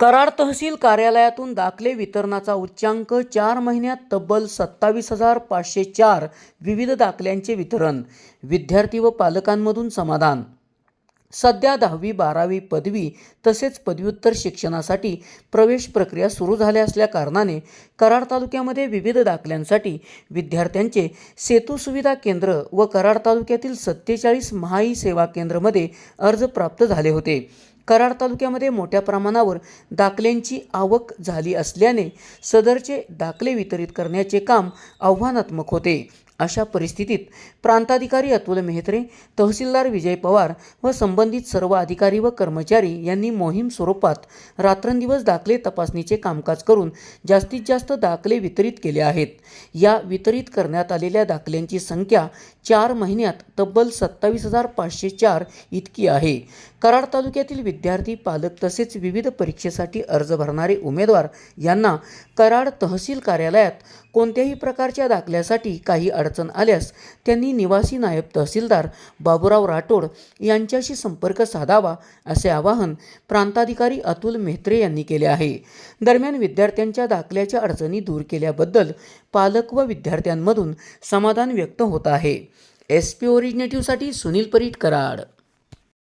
कराड तहसील कार्यालयातून दाखले वितरणाचा उच्चांक चार महिन्यात तब्बल सत्तावीस हजार पाचशे चार विविध दाखल्यांचे वितरण. विद्यार्थी व पालकांमधून समाधान. सध्या दहावी बारावी पदवी तसेच पदव्युत्तर शिक्षणासाठी प्रवेश प्रक्रिया सुरू झाल्या असल्या कारणाने कराड तालुक्यामध्ये विविध दाखल्यांसाठी विद्यार्थ्यांचे सेतू सुविधा केंद्र व कराड तालुक्यातील सत्तेचाळीस महाई सेवा केंद्रमध्ये अर्ज प्राप्त झाले होते. कराड तालुक्यामध्ये मोठ्या प्रमाणावर दाखल्यांची आवक झाली असल्याने सदरचे दाखले वितरित करण्याचे काम आव्हानात्मक होते. अशा परिस्थितीत प्रांताधिकारी अतुल मेहत्रे तहसीलदार विजय पवार व संबंधित सर्व अधिकारी व कर्मचारी यांनी मोहीम स्वरूपात रात्रंदिवस दाखले तपासणीचे कामकाज करून जास्तीत जास्त दाखले वितरित केले आहेत. या वितरित करण्यात आलेल्या दाखल्यांची संख्या चार महिन्यात तब्बल सत्तावीस हजार पाचशे चार इतकी आहे. कराड तालुक्यातील विद्यार्थी पालक तसेच विविध परीक्षेसाठी अर्ज भरणारे उमेदवार यांना कराड तहसील कार्यालयात कोणत्याही प्रकारच्या दाखल्यासाठी काही अडचण आल्यास त्यांनी निवासी नायब तहसीलदार बाबुराव राठोड यांच्याशी संपर्क साधावा असे आवाहन प्रांताधिकारी अतुल मेहत्रे यांनी केले आहे. दरम्यान विद्यार्थ्यांच्या दाखल्याच्या अडचणी दूर केल्याबद्दल पालक व विद्यार्थ्यांमधून समाधान व्यक्त होत आहे. एस पी ओरिजिनेटिव्हसाठी सुनील परीट कराड.